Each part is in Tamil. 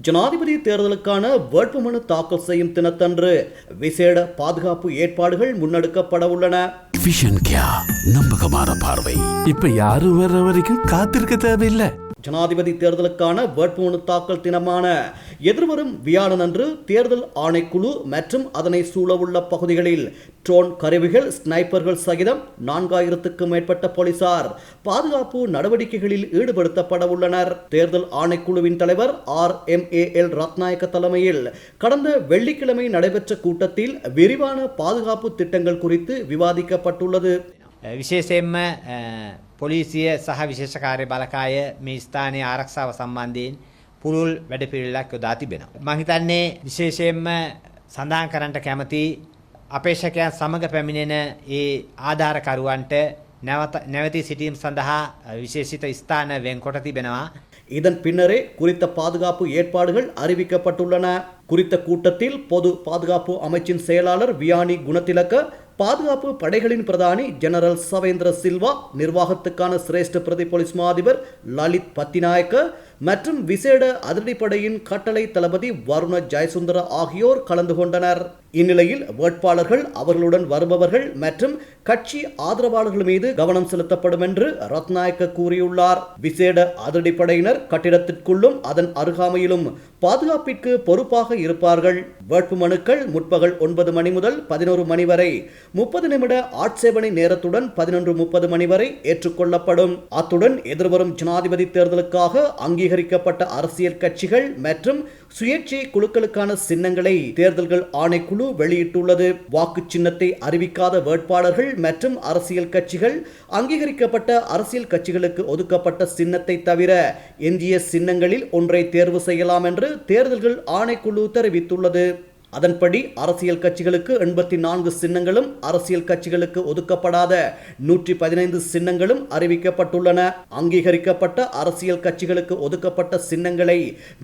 ஜனாதிபதி தேர்தலுக்கான வேட்புமனு தாக்கல் செய்யும் தினத்தன்று விசேட பாதுகாப்பு ஏற்பாடுகள் முன்னெடுக்கப்பட உள்ளன. நம்பகமான பார்வை. இப்ப யாரும் வர்ற வரைக்கும் காத்திருக்க தேவையில்லை. ஜனாதிபதி தேர்தலுக்கான வேட்புமனு தாக்கல் தினமான எதிர்வரும் வியாழனன்று தேர்தல் ஆணைக்குழு மற்றும் அதனை சூழவுள்ள பகுதிகளில் ட்ரோன் கருவிகள் ஸ்னைப்பர்கள் சகிதம் நான்காயிரத்துக்கும் மேற்பட்ட போலீசார் பாதுகாப்பு நடவடிக்கைகளில் ஈடுபடுத்தப்பட உள்ளனர். தேர்தல் ஆணைக்குழுவின் தலைவர் R M A L Ratnayake தலைமையில் கடந்த வெள்ளிக்கிழமை நடைபெற்ற கூட்டத்தில் விரிவான பாதுகாப்பு திட்டங்கள் குறித்து விவாதிக்கப்பட்டுள்ளது. විශේෂයෙන්ම අ, පොලිසිය සහ විශේෂ කාර්ය බලකාය මේ ස්ථානයේ ආරක්ෂාව සම්බන්ධයෙන් පුළුල් වැඩපිළිවෙලක් යොදා තිබෙනවා. මම හිතන්නේ විශේෂයෙන්ම සඳහන් කරන්නට කැමති අපේක්ෂකයන් සමග පැමිණෙන ඒ ආධාරකරුවන්ට නැවත නැවතී සිටීම සඳහා විශේෂිත ස්ථාන වෙන්කොට තිබෙනවා. இதன் பின்னரே குறித்த பாதுகாப்பு ஏற்பாடுகள் அறிவிக்கப்பட்டுள்ளன குறித்த கூட்டத்தில் பொது பாதுகாப்பு அமைச்சின் செயலாளர் வியானி குணத்திலக்க பாதுகாப்பு படைகளின் பிரதானி ஜெனரல் சவேந்திர சில்வா நிர்வாகத்துக்கான சிரேஷ்ட பிரதி போலீஸ் மாதிபர் லலித் பத்திநாயக்க மற்றும் விசேட அதிரடிப்படையின் கட்டளை தளபதி வருண ஜெயசுந்தர ஆகியோர் கலந்து கொண்டனர். இந்நிலையில் வேட்பாளர்கள் அவர்களுடன் வருபவர்கள் மற்றும் கட்சி ஆதரவாளர்கள் மீது கவனம் செலுத்தப்படும் என்று ரத்நாயக்க கூறியுள்ளார். விசேட அதிரடிப்படையினர் கட்டிடத்திற்குள்ளும் அதன் அருகாமையிலும் பாதுகாப்பிற்கு பொறுப்பாக இருப்பார்கள். வேட்பு மனுக்கள் முற்பகல் ஒன்பது மணி முதல் பதினோரு மணி வரை. முப்பது நிமிட ஆட்சேபனை நேரத்துடன் பதினொன்று முப்பது மணி வரை ஏற்றுக்கொள்ளப்படும். அத்துடன் எதிர்வரும் ஜனாதிபதி தேர்தலுக்காக அங்கீகரிக்கப்பட்ட அரசியல் கட்சிகள் மற்றும் சுயேட்சை குழுக்களுக்கான சின்னங்களை தேர்தல்கள் ஆணைக்குழு வெளியிட்டுள்ளது. வாக்கு சின்னத்தை அறிவிக்காத வேட்பாளர்கள் மற்றும் அரசியல் கட்சிகள் அங்கீகரிக்கப்பட்ட அரசியல் கட்சிகளுக்கு ஒதுக்கப்பட்ட சின்னத்தை தவிர எஞ்சிய சின்னங்களில் ஒன்றை தேர்வு செய்யலாம் என்று தேர்தல்கள் ஆணைக்குழு தெரிவித்துள்ளது. அதன்படி அரசியல் கட்சிகளுக்கு எண்பத்தி நான்கு சின்னங்களும் அரசியல் கட்சிகளுக்கு ஒதுக்கப்படாத நூற்றி பதினைந்து சின்னங்களும் அறிவிக்கப்பட்டுள்ளன. அங்கீகரிக்கப்பட்ட அரசியல் கட்சிகளுக்கு ஒதுக்கப்பட்ட சின்னங்களை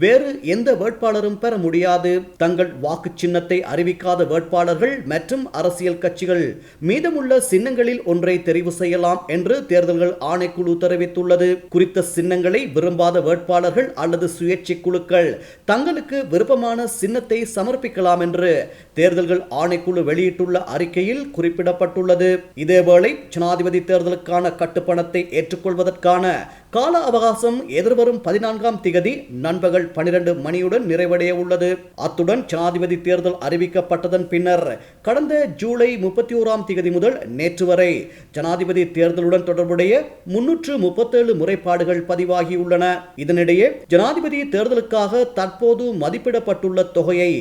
வேறு எந்த வேட்பாளரும் பெற முடியாது. தங்கள் வாக்கு சின்னத்தை அறிவிக்காத வேட்பாளர்கள் மற்றும் அரசியல் கட்சிகள் மீதமுள்ள சின்னங்களில் ஒன்றை தெரிவு செய்யலாம் என்று தேர்தல்கள் ஆணைக்குழு தெரிவித்துள்ளது. குறித்த சின்னங்களை விரும்பாத வேட்பாளர்கள் அல்லது சுயேட்சை குழுக்கள் தங்களுக்கு விருப்பமான சின்னத்தை சமர்ப்பிக்கலாம் என்று தேர்தல்கள் ஆணைக்குழு வெளியிட்டுள்ள அறிக்கையில் குறிப்பிடப்பட்டுள்ளது. இதேவேளை ஜனாதிபதி தேர்தலுக்கான கட்டுப்பணத்தை ஏற்றுக்கொள்வதற்கான கால அவகாசம் எதிர்வரும் பதினான்காம் திகதி நண்பகல் பனிரெண்டு மணியுடன் நிறைவடைய உள்ளது. அத்துடன் ஜனாதிபதி தேர்தல் அறிவிக்கப்பட்டதன் பின்னர் கடந்த ஜூலை முப்பத்தி ஓராம் திகதி முதல் நேற்று வரை ஜனாதிபதி தேர்தலுடன் தொடர்புடைய முன்னூற்று முப்பத்தேழு முறைப்பாடுகள் பதிவாகியுள்ளன இதனிடையே ஜனாதிபதி தேர்தலுக்காக தற்போது மதிப்பிடப்பட்டுள்ள தொகையை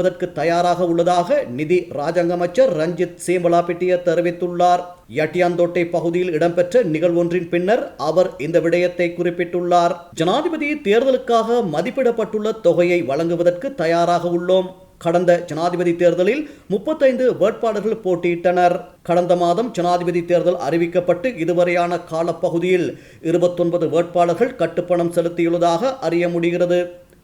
செலுத்துவதற்கு தயாராக உள்ளதாக நிதி ராஜாங்க அமைச்சர் ரஞ்சித் சேமலாபிட்டிய தெரிவித்துள்ளார். யட்டியாந்தோட்டை பகுதியில் இடம்பெற்ற நிகழ்வொன்றின் பின்னர் அவர் இந்த விடயத்தை குறிப்பிட்டுள்ளார். ஜனாதிபதி தேர்தலுக்காக மதிப்பிடப்பட்டுள்ள தொகையை வழங்குவதற்கு தயாராக உள்ளோம். கடந்த ஜனாதிபதி தேர்தலில் முப்பத்தைந்து வேட்பாளர்கள் போட்டியிட்டனர். கடந்த மாதம் ஜனாதிபதி தேர்தல் அறிவிக்கப்பட்டு இதுவரையான காலப்பகுதியில் இருபத்தொன்பது வேட்பாளர்கள் கட்டுப்பணம் செலுத்தியுள்ளதாக அறிய முடிகிறது.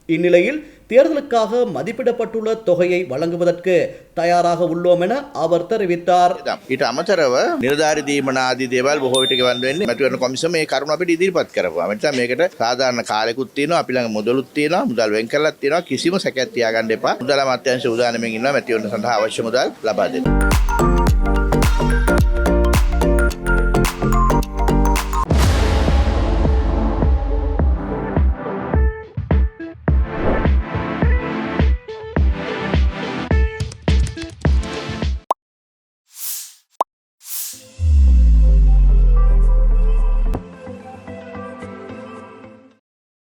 இந்நிலையில் தேர்தலுக்காக மதிப்பிடப்பட்டுள்ள தொகையை வழங்குவதற்கு தயாராக உள்ளோம் என அவர் தெரிவித்தார் ඊට අමතරව නිර්ධාරිදීමන ආදී දේවල් බොහෝ විට ගෙවන්න වෙන්නේ මැතිවරණ කොමිසම මේ කරුණ අපිට ඉදිරිපත් කරපුවා. මෙතන මේකට සාධාරණ කාලෙකුත් තියෙනවා අපි ළඟ මුදලුත් තියෙනවා මුදල් වෙන් කරලත් තියෙනවා කිසිම සැකයක් තියාගන්න එපා. මුදල් අමාත්‍යාංශ උදානමින් ඉන්නවා මැතිවරණ සඳහා අවශ්‍ය මුදල් ලබා දෙන්න.